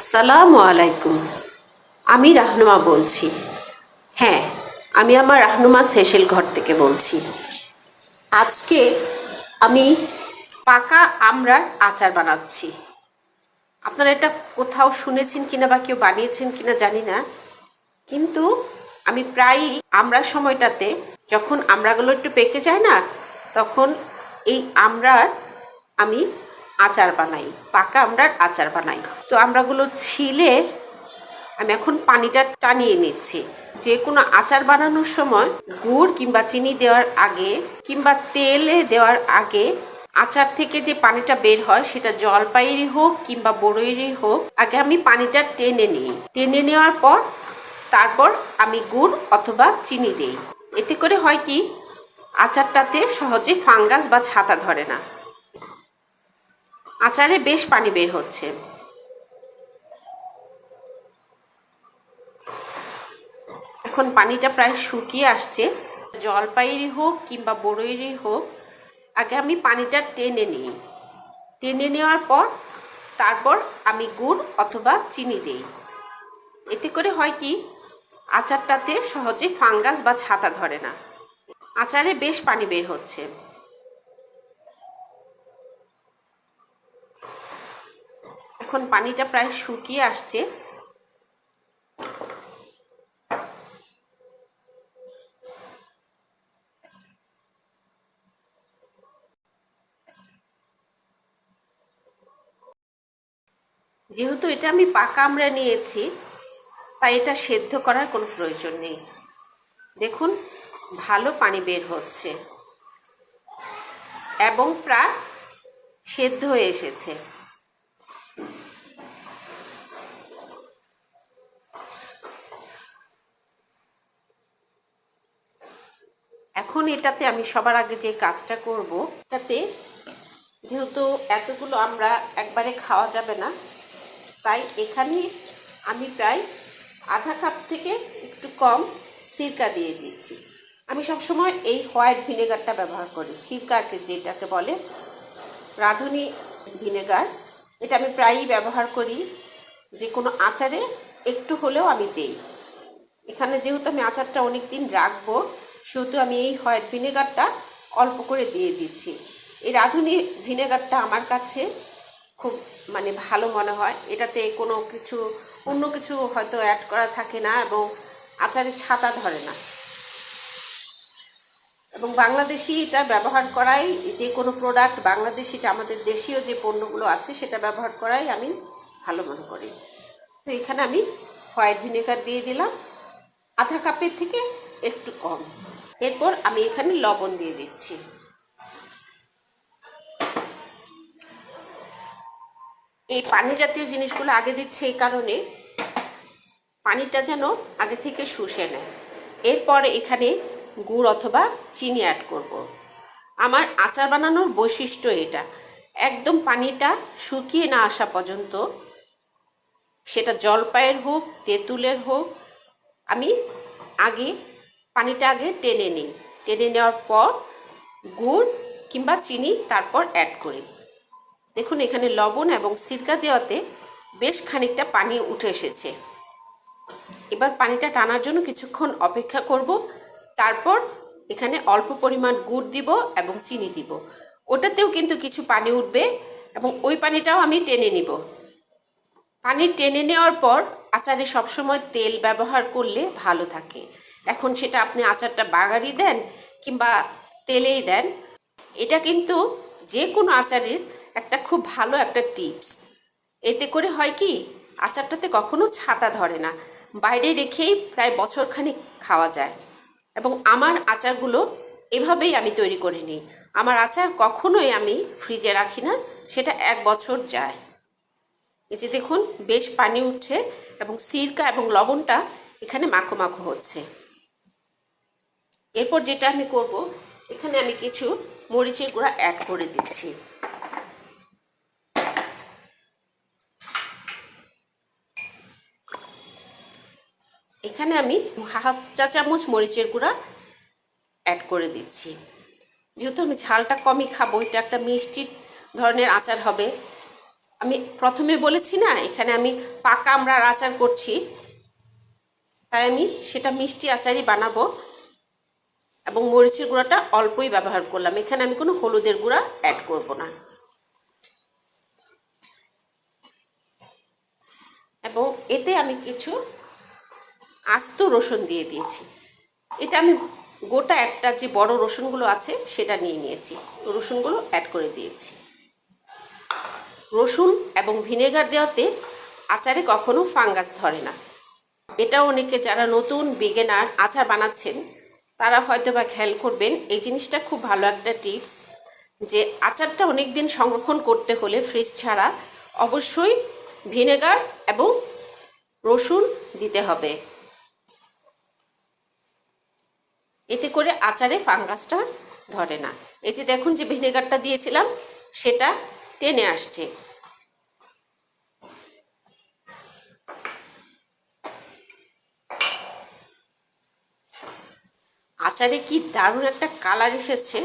আসসালামু আলাইকুম। আমি রাহনুমা বলছি। হ্যাঁ আমি আমার রাহনুমা সেশেল ঘর থেকে বলছি। আজকে আমি পাকা আমরার আচার বানাচ্ছি। আপনারা এটা কোথাও শুনেছেন কিনা বা কেউ বানিয়েছেন কিনা জানি না। কিন্তু আমি প্রায়ই আমরা সময়টাতে যখন আমড়াগুলো একটু পেকে যায় না, তখন এই আমড়ার আমি আচার বানাই, পাকা আমড়ার আচার বানাই। তো আমড়াগুলো ছিলে, আমি এখন পানিটা টানিয়ে নিচ্ছি। যে কোনো আচার বানানোর সময় গুড় কিংবা চিনি দেওয়ার আগে কিংবা তেলে দেওয়ার আগে আচার থেকে যে পানিটা বের হয় সেটা জলপাইয়েরই হোক কিংবা বড়ইয়েরই হোক, আগে আমি পানিটা টেনে নিই। টেনে নেওয়ার পর তারপর আমি গুড় অথবা চিনি দিই। এতে করে হয় কি? আচারটাতে সহজে ফাঙ্গাস বা ছাতা ধরে না। আচারে বেশ পানি বের হচ্ছে। এখন পানিটা প্রায় শুকিয়ে আসছে। জলপাইয়েরই হোক কিংবা বড়ইয়েরই হোক, আগে আমি পানিটা টেনে নিই। টেনে নেওয়ার পর তারপর আমি গুড় অথবা চিনি দিই। এতে করে হয় কি, আচারটাতে সহজে ফাঙ্গাস বা ছাতা ধরে না। আচারে বেশ পানি বের হচ্ছে। এখন পানিটা প্রায় শুকিয়ে আসছে। যেহেতু এটা আমি পাকা আমরা নিয়েছি, তাই এটা সেদ্ধ করার কোনো প্রয়োজন নেই। দেখুন, ভালো পানি বের হচ্ছে। এবং প্রায় সেদ্ধ হয়ে এসেছে। এখন এটাতে আমি সবার আগে যে কাজটা করব এটাতে যেহেতু এতগুলো আমরা একবারে খাওয়া যাবে না, তাই এখানে আমি প্রায় আধা কাপ থেকে একটু কম সিরকা দিয়ে দিচ্ছি। আমি সবসময় এই হোয়াইট ভিনেগারটা ব্যবহার করি, সিরকাকে যেটাকে বলে রাঁধুনি ভিনেগার। এটা আমি প্রায়ই ব্যবহার করি, যে কোনো আচারে একটু হলেও আমি দিই। এখানে যেহেতু আমি আচারটা অনেক দিন রাখব সেহেতু আমি এই হোয়াইট ভিনেগারটা অল্প করে দিয়ে দিচ্ছি। এই রাঁধুনি ভিনেগারটা আমার কাছে খুব মানে ভালো মনে হয়। এটাতে কোনো কিছু, অন্য কিছু হয়তো অ্যাড করা থাকে না এবং আচারে ছাতা ধরে না। এবং বাংলাদেশি এটা ব্যবহার করাই যে কোনো প্রোডাক্ট বাংলাদেশিটা আমাদের দেশীয় যে পণ্যগুলো আছে সেটা ব্যবহার করাই আমি ভালো মনে করি। তো এখানে আমি হোয়াইট ভিনেগার দিয়ে দিলাম। আধা কাপের থেকে একটু কম। এরপর আমি এখানে লবণ দিয়ে দিচ্ছি। এই পানি জাতীয় জিনিসগুলো আগে দিচ্ছে এই কারণে। পানিটা যেন আগে থেকে শুষে নেয়। এরপরে এখানে গুড় অথবা চিনি অ্যাড করব। আমার আচার বানানোর বৈশিষ্ট্য এটা। একদম পানিটা শুকিয়ে না আসা পর্যন্ত সেটা জলপাইয়ের হোক, তেঁতুলের হোক, আমি আগে পানিটা আগে টেনে নিই। টেনে নেওয়ার পর গুড় কিংবা চিনি তারপর অ্যাড করি। দেখুন, এখানে লবণ এবং সিরকা দেওয়াতে বেশ খানিকটা পানি উঠে এসেছে। এবার পানিটা টানার জন্য কিছুক্ষণ অপেক্ষা করব। তারপর এখানে অল্প পরিমাণ গুড় দিব এবং চিনি দিব। ওটাতেও কিন্তু কিছু পানি উঠবে এবং ওই পানিটাও আমি টেনে নিব। পানি টেনে নেওয়ার পর আচারে সবসময় তেল ব্যবহার করলে ভালো থাকে। এখন সেটা আপনি আচারটা বাগারি দেন কিংবা তেলেই দেন, এটা কিন্তু যে কোনো আচারের একটা খুব ভালো একটা টিপস। এতে করে হয় কি, আচারটাতে কখনো ছাতা ধরে না, বাইরে রেখেই প্রায় বছরখানিক খাওয়া যায়। এবং আমার আচারগুলো এভাবেই আমি তৈরি করে নিই। আমার আচার কখনোই আমি ফ্রিজে রাখি না, সেটা এক বছর যায়। এই যে দেখুন, বেশ পানি উঠছে এবং সিরকা এবং লবণটা এখানে মাখো মাখো হচ্ছে। এরপর যেটা আমি করব, এখানে আমি কিছু মরিচের গুঁড়া অ্যাড করে দিচ্ছি। এখানে আমি হাফ চা চামচ মরিচের গুঁড়া অ্যাড করে দিচ্ছি। যেহেতু আমি ঝালটা কমই খাব, এটা একটা মিষ্টি ধরনের আচার হবে। আমি প্রথমে বলেছি না, এখানে আমি পাকা আমড়ার আচার করছি। তাই আমি সেটা মিষ্টি আচারই বানাবো। এবং মরিচের গুঁড়াটা অল্পই ব্যবহার করলাম। এখানে আমি কোনো হলুদের গুঁড়া অ্যাড করব না। এবং এতে আমি কিছু আস্ত রসুন দিয়ে দিয়েছি। এটা আমি গোটা একটা যে বড় রসুনগুলো আছে, সেটা নিয়ে নিয়েছি। রসুনগুলো অ্যাড করে দিয়েছি। রসুন এবং ভিনেগার দেওয়াতে আচারে কখনো ফাঙ্গাস ধরে না। এটা অনেকে যারা নতুন বিগেনার আচার বানাচ্ছেন তারা হয়তো বা খেয়াল করবেন, এই জিনিসটা খুব ভালো একটা টিপস যে আচারটা অনেক দিন সংরক্ষণ করতে হলে ফ্রিজ ছাড়া অবশ্যই ভিনেগার এবং রসুন দিতে হবে। এতে করে আচারে ফাঙ্গাসটা ধরে না। এই যে দেখুন যে ভিনেগারটা দিয়েছিলাম, সেটা টেনে আসছে। আচারে কি দারুণ একটা কালার এসেছে।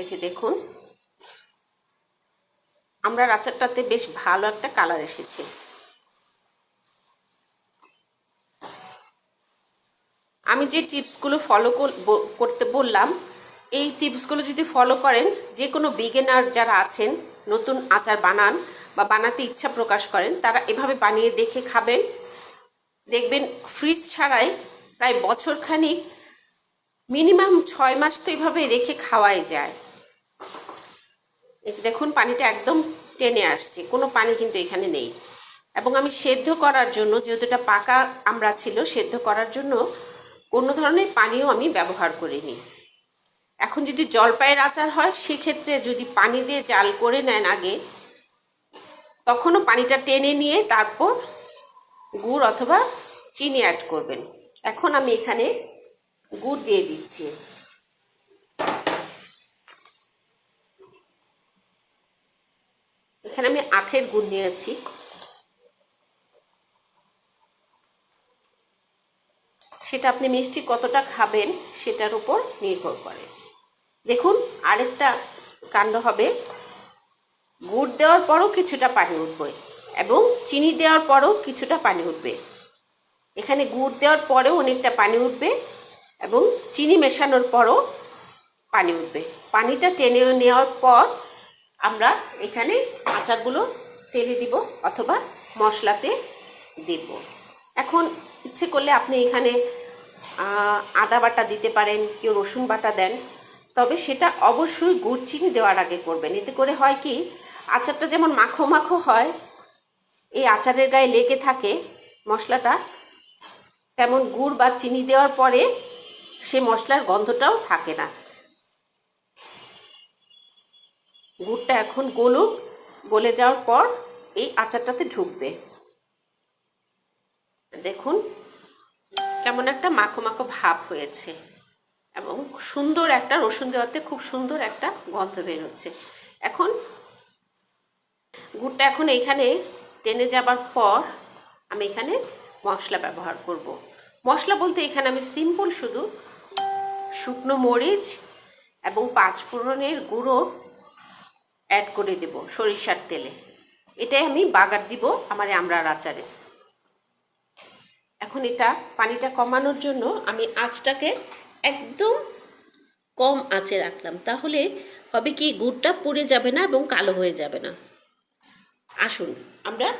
এই দেখুন, আমরা আচারটাতে বেশ ভালো একটা কালার এসেছে। আমি যে টিপসগুলো ফলো করতে বললাম, এই টিপসগুলো যদি ফলো করেন যে কোনো বিগেনার যারা আছেন, নতুন আচার বানান বা বানাতে ইচ্ছা প্রকাশ করেন, তারা এভাবে বানিয়ে দেখে খাবেন। দেখবেন ফ্রিজ ছাড়াই প্রায় বছরখানিক মিনিমাম ছয় মাস তো এইভাবে রেখে খাওয়াই যায়। দেখুন, পানিটা একদম টেনে আসছে। কোনো পানি কিন্তু এখানে নেই। এবং আমি সেদ্ধ করার জন্য, যেহেতু এটা পাকা আমরা ছিল, সেদ্ধ করার জন্য কোনো ধরনের পানিও আমি ব্যবহার করিনি। এখন যদি জলপাইয়ের আচার হয়, সেক্ষেত্রে যদি পানি দিয়ে জাল করে নেন আগে, তখনও পানিটা টেনে নিয়ে তারপর গুড় অথবা চিনি অ্যাড করবেন। এখন আমি এখানে গুড় দিয়ে দিচ্ছি। এখানে আমি আখের গুড় নিয়েছি। সেটা আপনি মিষ্টি কতটা খাবেন সেটার উপর নির্ভর করে। দেখুন, আরেকটা কাণ্ড হবে। গুড় দেওয়ার পরও কিছুটা পানি উঠবে এবং চিনি দেওয়ার পরও কিছুটা পানি উঠবে। এখানে গুড় দেওয়ার পরেও অনেকটা পানি উঠবে। এবং চিনি মেশানোর পরও পানি উঠবে। পানিটা টেনে নেওয়ার পর আমরা এখানে আচারগুলো তেলে দিব অথবা মশলাতে দেব। এখন ইচ্ছে করলে আপনি এখানে আদা বাটা দিতে পারেন, কেউ রসুন বাটা দেন। তবে সেটা অবশ্যই গুড় চিনি দেওয়ার আগে করবেন। এতে করে হয় কি, আচারটা যেমন মাখো মাখো হয়, এই আচারের গায়ে লেগে থাকে, মশলাটা তেমন গুড় বা চিনি দেওয়ার পরে সে মশলার গন্ধটাও থাকে না। গুড়টা এখন গলুক, গলে যাওয়ার পর এই আচারটাতে ঢুকবে। দেখুন কেমন একটা মাখো মাখো ভাব হয়েছে এবং সুন্দর একটা রসুন দেওয়াতে খুব সুন্দর একটা গন্ধ বেরোচ্ছে। এখন গুড়টা এখন এইখানে টেনে যাবার পর আমি এখানে মশলা ব্যবহার করব। মশলা বলতে এখানে আমি সিম্পল শুধু শুকনো মরিচ এবং পাঁচফোড়নের গুঁড়ো অ্যাড করে দেব সরিষার তেলে। এটাই আমি বাগার দিব আমার আমরার আচারে। এখন এটা পানিটা কমানোর জন্য আমি আঁচটাকে একদম কম আঁচে রাখলাম। তাহলে হবে কি, গুড়টা পুড়ে যাবে না এবং কালো হয়ে যাবে না। আসুন, আমরা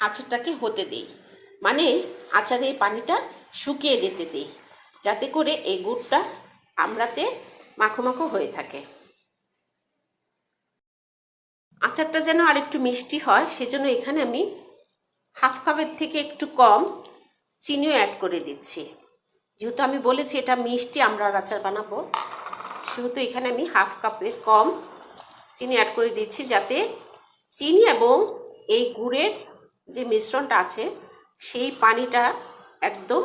আচারটাকে হতে দিই। মানে আচারে পানিটা শুকিয়ে যেতে দিই। যাতে করে এই গুড়টা আমরাতে মাখো মাখো হয়ে থাকে। আচারটা যেন আরেকটু মিষ্টি হয়, সেজন্য এখানে আমি হাফ কাপের থেকে একটু কম চিনিও অ্যাড করে দিচ্ছি। যেহেতু আমি বলেছি এটা মিষ্টি, আমরা আচার বানাবো, সেহেতু এখানে আমি হাফ কাপের কম চিনি অ্যাড করে দিচ্ছি, যাতে চিনি এবং এই গুড়ের যে মিশ্রণটা আছে, সেই পানিটা একদম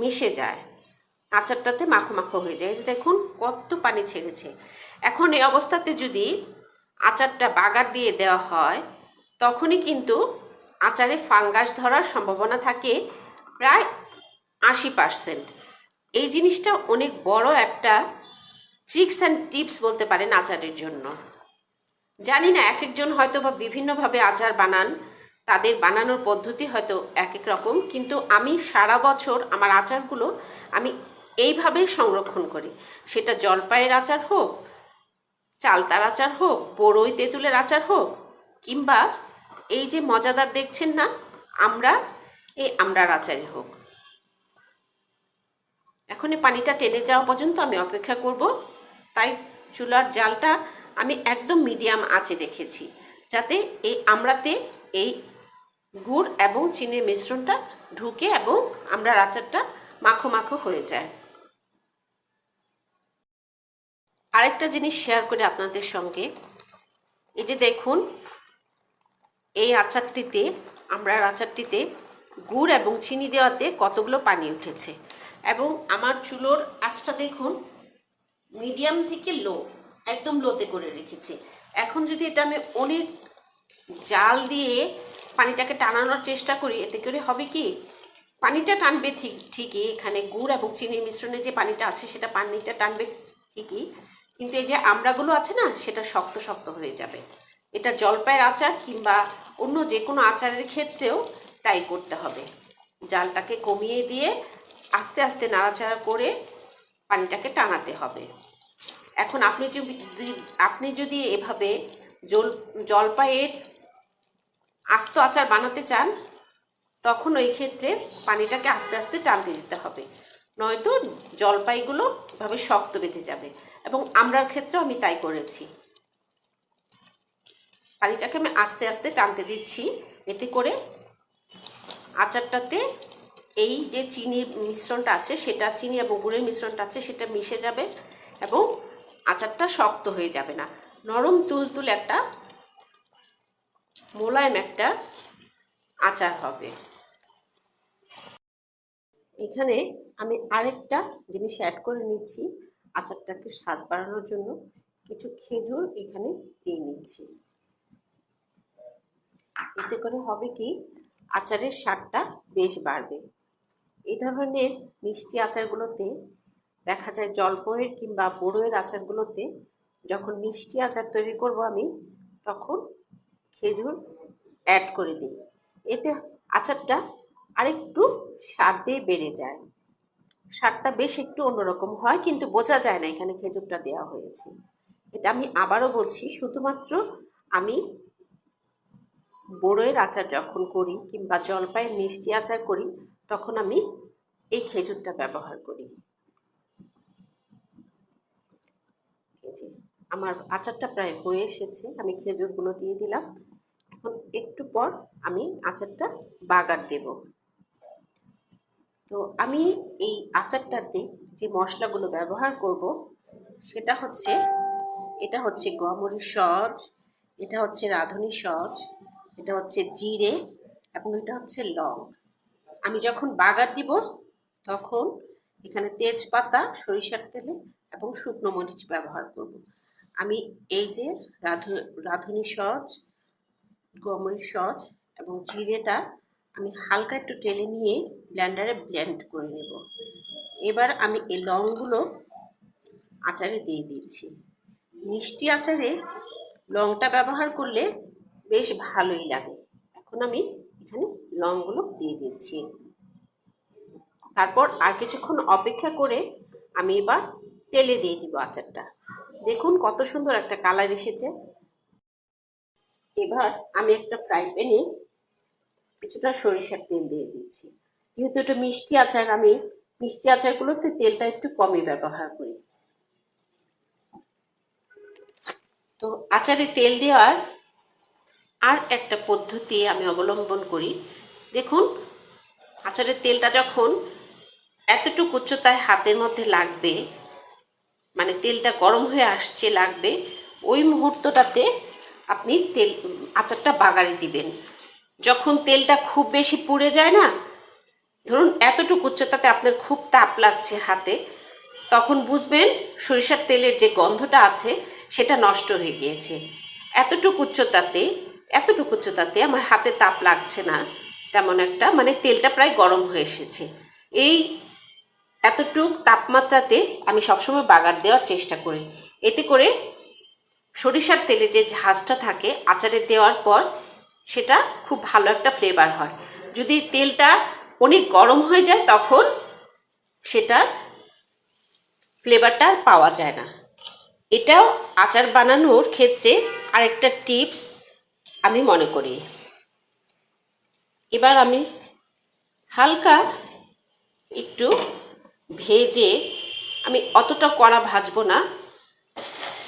মিশে যায়। আচারটাতে মাখো মাখো হয়ে যায়। দেখুন কত পানি ছেড়েছে। এখন এই অবস্থাতে যদি আচারটা বাগার দিয়ে দেওয়া হয়, তখনই কিন্তু আচারে ফাঙ্গাস ধরার সম্ভাবনা থাকে প্রায় আশি পার্সেন্ট এই জিনিসটা অনেক বড় একটা ট্রিক্স অ্যান্ড টিপস বলতে পারেন আচারের জন্য। জানি না এক একজন হয়তো বা বিভিন্নভাবে আচার বানান, তাদের বানানোর পদ্ধতি হয়তো এক এক রকম, কিন্তু আমি সারা বছর আমার আচারগুলো আমি এইভাবেই সংরক্ষণ করি। সেটা জলপাইয়ের আচার হোক, চালতার আচার হোক, বড়ই তেঁতুলের আচার হোক, কিংবা এই যে মজাদার দেখছেন না, আমরা, এই আমরার আচারই হোক। এখন এই পানিটা টেনে যাওয়া পর্যন্ত আমি অপেক্ষা করব। তাই চুলার জালটা আমি একদম মিডিয়াম আঁচে রেখেছি, যাতে এই আমড়াতে এই গুড় এবং চিনির মিশ্রণটা ঢুকে এবং আমড়ার আচারটা মাখো মাখো হয়ে যায়। আরেকটা জিনিস শেয়ার করি আপনাদের সঙ্গে। এই যে দেখুন, এই আচারটিতে আমড়ার আচারটিতে গুড় এবং চিনি দেওয়াতে কতগুলো পানি উঠেছে। এবং আমার চুলোর আঁচটা দেখুন মিডিয়াম থেকে লো একদম লোতে করে রেখেছি। এখন যদি এটা আমি অনেক জাল দিয়ে পানিটাকে টানানোর চেষ্টা করি, এতে করে হবে কি? পানিটা টানবে ঠিক, ঠিকই, এখানে গুড় এবং চিনির মিশ্রণে যে পানিটা আছে, সেটা পানিটা টানবে ঠিকই। কিন্তু এই যে আমড়াগুলো আছে না, সেটা শক্ত শক্ত হয়ে যাবে। এটা জলপাইয়ের আচার কিংবা অন্য যে কোনো আচারের ক্ষেত্রেও তাই করতে হবে। জালটাকে কমিয়ে দিয়ে আস্তে আস্তে নাড়াচাড়া করে পানিটাকে টানাতে হবে। এখন আপনি যদি আপনি যদি এভাবে জল, জলপাইয়ের আস্ত আচার বানাতে চান, তখন ওই ক্ষেত্রে পানিটাকে আস্তে আস্তে টানতে দিতে হবে। নয়তো জলপাইগুলো এভাবে শক্ত বেঁধে যাবে। এবং আমরার ক্ষেত্রেও আমি তাই করেছি। পানিটাকে আমি আস্তে আস্তে টানতে দিচ্ছি। এতে করে আচারটাতে এই যে চিনির মিশ্রণটা আছে, সেটা চিনি এবং গুড়ের মিশ্রণটা আছে, সেটা মিশে যাবে এবং আচারটা শক্ত হয়ে যাবে না। নরম তুলতুল একটা মোলায়েম একটা আচার হবে। এখানে আমি আরেকটা জিনিস অ্যাড করে নিচ্ছি। আচারটাকে স্বাদ বাড়ানোর জন্য কিছু খেজুর এখানে দিয়ে নিচ্ছি। এতে করে হবে কি, আচারের স্বাদটা বেশ বাড়বে। এই ধরনের মিষ্টি আচারগুলোতে দেখা যায় জলপয়ের কিংবা বড়োয়ের আচারগুলোতে যখন মিষ্টি আচার তৈরি করব আমি, তখন খেজুর অ্যাড করে দিই। এতে আচারটা আরেকটু স্বাদে বেড়ে যায়। স্বাদটা বেশ একটু অন্যরকম হয়, কিন্তু বোঝা যায় না এখানে খেজুরটা দেওয়া হয়েছে। এটা আমি আবারও বলছি, শুধুমাত্র আমি বড়োয়ের আচার যখন করি কিংবা জলপাইয়ের মিষ্টি আচার করি, তখন আমি এই খেজুরটা ব্যবহার করি। আমার আচারটা প্রায় হয়ে এসেছে, আমি খেজুরগুলো দিয়ে দিলাম। এখন একটু পর আমি আচারটা বাগার দেব। তো আমি এই আচারটাতে যে মশলাগুলো ব্যবহার করব, সেটা হচ্ছে, এটা হচ্ছে গমরি সজ এটা হচ্ছে রাঁধুনি সজ এটা হচ্ছে জিরে, এবং এটা হচ্ছে লং। আমি যখন বাগার দিব, তখন এখানে তেজপাতা, সরিষার তেলে এবং শুকনো মরিচ ব্যবহার করব। আমি এই যে রাধু, রাঁধুনি সজ গমরি সজ এবং জিরেটা আমি হালকা একটু টেলে নিয়ে ব্লেন্ডারে ব্লেন্ড করে নেব। এবার আমি এই লংগুলো আচারে দিয়ে দিচ্ছি। মিষ্টি আচারে লংটা ব্যবহার করলে বেশ ভালোই লাগে। এখন আমি এখানে লংগুলো দিয়ে দিচ্ছি। তারপর আর কিছুক্ষণ অপেক্ষা করে আমি এবার তেলে দিয়ে দিব আচারটা। দেখুন কত সুন্দর একটা কালার এসেছে। এবার আমি একটা ফ্রাই প্যানে কিছুটা সরিষার তেল দিয়ে দিচ্ছি। যেহেতু এটা মিষ্টি আচার, আমি মিষ্টি আচারগুলোতে তেলটা একটু কমই ব্যবহার করি। তো আচারে তেল দেওয়ার আর একটা পদ্ধতি আমি অবলম্বন করি। দেখুন আচারের তেলটা যখন এতটুকু উচ্চতায় হাতের মধ্যে লাগবে মানে তেলটা গরম হয়ে আসছে, লাগবে, ওই মুহূর্তটাতে আপনি তেল, আচারটা বাগারে দিবেন। যখন তেলটা খুব বেশি পুড়ে যায় না ধরুন এতটুকু উচ্চতাতে আপনার খুব তাপ লাগছে হাতে, তখন বুঝবেন সরিষার তেলের যে গন্ধটা আছে, সেটা নষ্ট হয়ে গিয়েছে। এতটুকু উচ্চতাতে এতটুকু উচ্চতাতে আমার হাতে তাপ লাগছে না, তেমন একটা মানে তেলটা প্রায় গরম হয়ে এসেছে। এই এতটুক তাপমাত্রাতে আমি সবসময় বাগার দেওয়ার চেষ্টা করি। এতে করে সরিষার তেলে যে ঝাঁজটা থাকে, আচারে দেওয়ার পর সেটা খুব ভালো একটা ফ্লেভার হয়। যদি তেলটা অনেক গরম হয়ে যায় তখন সেটার ফ্লেভারটা আর পাওয়া যায় না। এটাও আচার বানানোর ক্ষেত্রে আরেকটা টিপস আমি মনে করি। এবার আমি হালকা একটু ভেজে আমি অতটা কড়া ভাজবো না।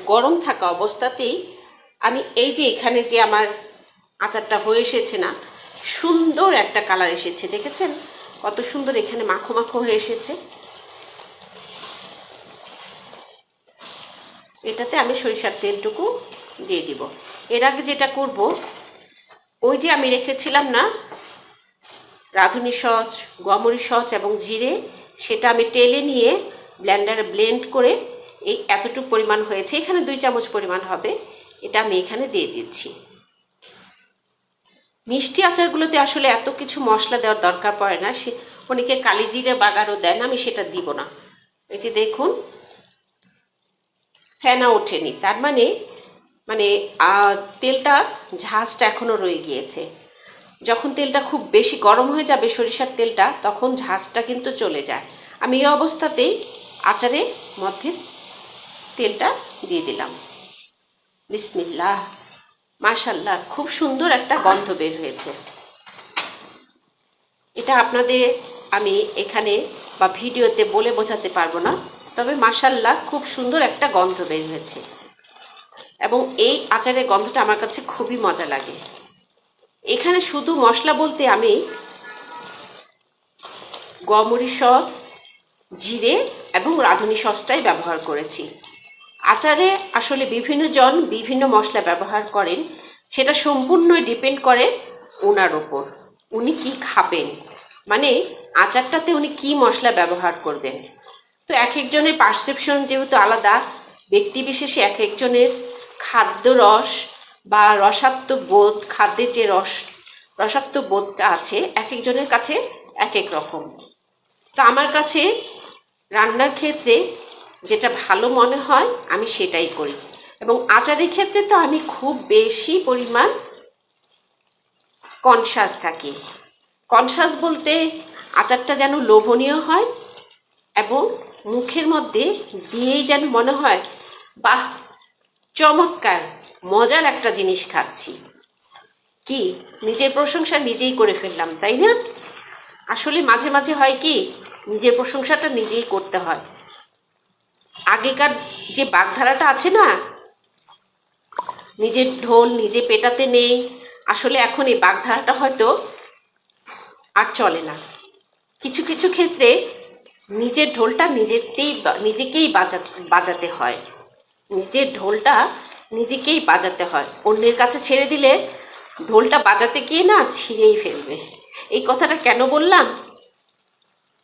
গরম থাকা অবস্থাতেই আমি এই যে এখানে যে আমার আচারটা হয়ে এসেছে না সুন্দর একটা কালার এসেছে, দেখেছেন? কত সুন্দর এখানে মাখো মাখো হয়ে এসেছে। এটাতে আমি সরিষার তেলটুকু দিয়ে দিব। এর আগে যেটা করব, ওই যে আমি রেখেছিলাম না, রাঁধুনি সচ গোয়ামরি সচ এবং জিরে, সেটা আমি টেলে নিয়ে ব্লেন্ডারে ব্লেন্ড করে এই এতটুকু পরিমাণ হয়েছে। এখানে দুই চামচ পরিমাণ হবে, এটা আমি এখানে দিয়ে দিচ্ছি। মিষ্টি আচারগুলোতে আসলে এত কিছু মশলা দেওয়ার দরকার পড়ে না। সে অনেকে কালি জিরে বাগারও দেন, আমি সেটা দিব না। এই যে দেখুন, ফেনা ওঠেনি। তার মানে মানে তেলটা ঝাঁজটা এখনও রয়ে গিয়েছে। যখন তেলটা খুব বেশি গরম হয়ে যাবে সরিষার তেলটা, তখন ঝাঁজটা কিন্তু চলে যায়। আমি এই অবস্থাতেই আচারের মধ্যে তেলটা দিয়ে দিলাম। বিসমিল্লাহ। মাশাল্লাহ খুব সুন্দর একটা গন্ধ বের হয়েছে। এটা আপনাদের আমি এখানে বা ভিডিওতে বলে বোঝাতে পারব না, তবে মাশাল্লাহ খুব সুন্দর একটা গন্ধ বের হয়েছে। এবং এই আচারের গন্ধটা আমার কাছে খুবই মজা লাগে। এখানে শুধু মশলা বলতে আমি গমরি সস, জিরে এবং রাঁধুনি সসটাই ব্যবহার করেছি। আচারে আসলে বিভিন্ন জন বিভিন্ন মশলা ব্যবহার করেন, সেটা সম্পূর্ণই ডিপেন্ড করে ওনার ওপর উনি কি খাবেন? মানে আচারটাতে উনি কি মশলা ব্যবহার করবেন? তো এক একজনের পারসেপশন যেহেতু আলাদা, ব্যক্তি বিশেষে এক একজনের খাদ্য রস বা রসাত্ম বোধ, খাদ্যের যে রস, রসাত্ম বোধটা আছে, এক একজনের কাছে এক এক রকম। তো আমার কাছে রান্নার ক্ষেত্রে যেটা ভালো মনে হয়, আমি সেটাই করি। এবং আচারের ক্ষেত্রে তো আমি খুব বেশি পরিমাণ কনসাস থাকি। কনসাস বলতে আচারটা যেন লোভনীয় হয় এবং মুখের মধ্যে দিয়েই যেন মনে হয়, বাহ, চমৎকার, মজার একটা জিনিস খাচ্ছি। কি? নিজের প্রশংসা নিজেই করে ফেললাম, তাই না? আসলে মাঝে মাঝে হয় কি, নিজের প্রশংসাটা নিজেই করতে হয়। আগেকার যে বাগধারাটা আছে না, নিজের ঢোল নিজে পেটাতে নেই, আসলে এখন এই বাগধারাটা হয়তো আর চলে না। কিছু কিছু ক্ষেত্রে নিজের ঢোলটা নিজেতেই নিজেকেই বাজা, বাজাতে হয়। নিজের ঢোলটা নিজেকেই বাজাতে হয়। অন্যের কাছে ছেড়ে দিলে ঢোলটা বাজাতে গিয়ে না ছিঁড়েই ফেলবে। এই কথাটা কেন বললাম?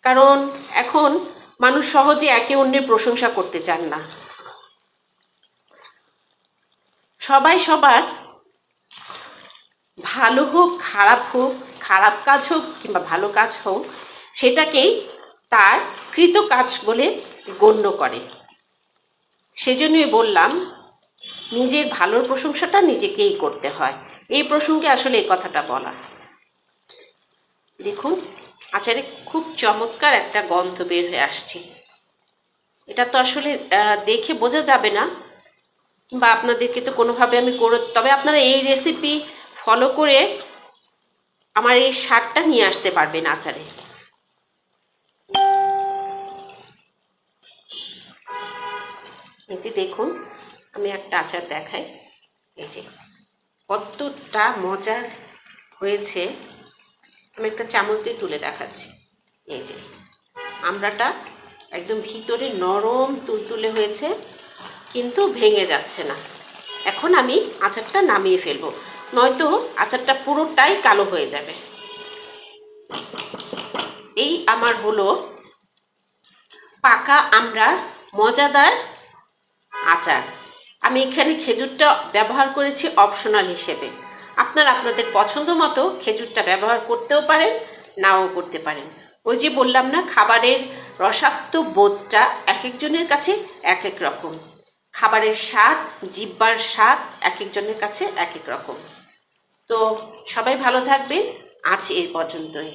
কারণ এখন মানুষ সহজে একে অন্যের প্রশংসা করতে চান না। সবাই সবার ভালো হোক, খারাপ হোক, খারাপ কাজ হোক কিংবা ভালো কাজ হোক, সেটাকেই তার কৃত কাজ বলে গণ্য করে। সেজন্যই বললাম, নিজের ভালোর প্রশংসাটা নিজেকেই করতে হয়। এই প্রসঙ্গে আসলে এই কথাটা বলা। দেখুন আচারে খুব চমৎকার একটা গন্ধ বের হয়ে আসছে। এটা তো আসলে দেখে বোঝা যাবে না বা আপনাদেরকে তো কোনোভাবে আমি করে, তবে আপনারা এই রেসিপি ফলো করে আমার এই স্বাদটা নিয়ে আসতে পারবেন আচারে। এই যে দেখুন, আমি একটা আচার দেখাই। এই যে কতটা মজার হয়েছে। আমি একটা চামচ দিয়ে তুলে দেখাচ্ছি। এই যে, আমড়াটা একদম ভিতরে নরম তুলতুলে হয়েছে, কিন্তু ভেঙে যাচ্ছে না। এখন আমি আচারটা নামিয়ে ফেলব, নয়তো আচারটা পুরোটাই কালো হয়ে যাবে। এই আমার হলো পাকা আমড়ার মজাদার আচার। আমি এখানে খেজুরটা ব্যবহার করেছি অপশনাল হিসেবে। আপনার আপনাদের পছন্দ মতো খেজুরটা ব্যবহার করতেও পারেন, নাও করতে পারেন। ওই যে বললাম না, খাবারের রসাক্ত বোধটা এক একজনের কাছে এক এক রকম। খাবারের স্বাদ, জিব্বার স্বাদ এক একজনের কাছে এক এক রকম। তো সবাই ভালো থাকবেন, আজ এই পর্যন্তই।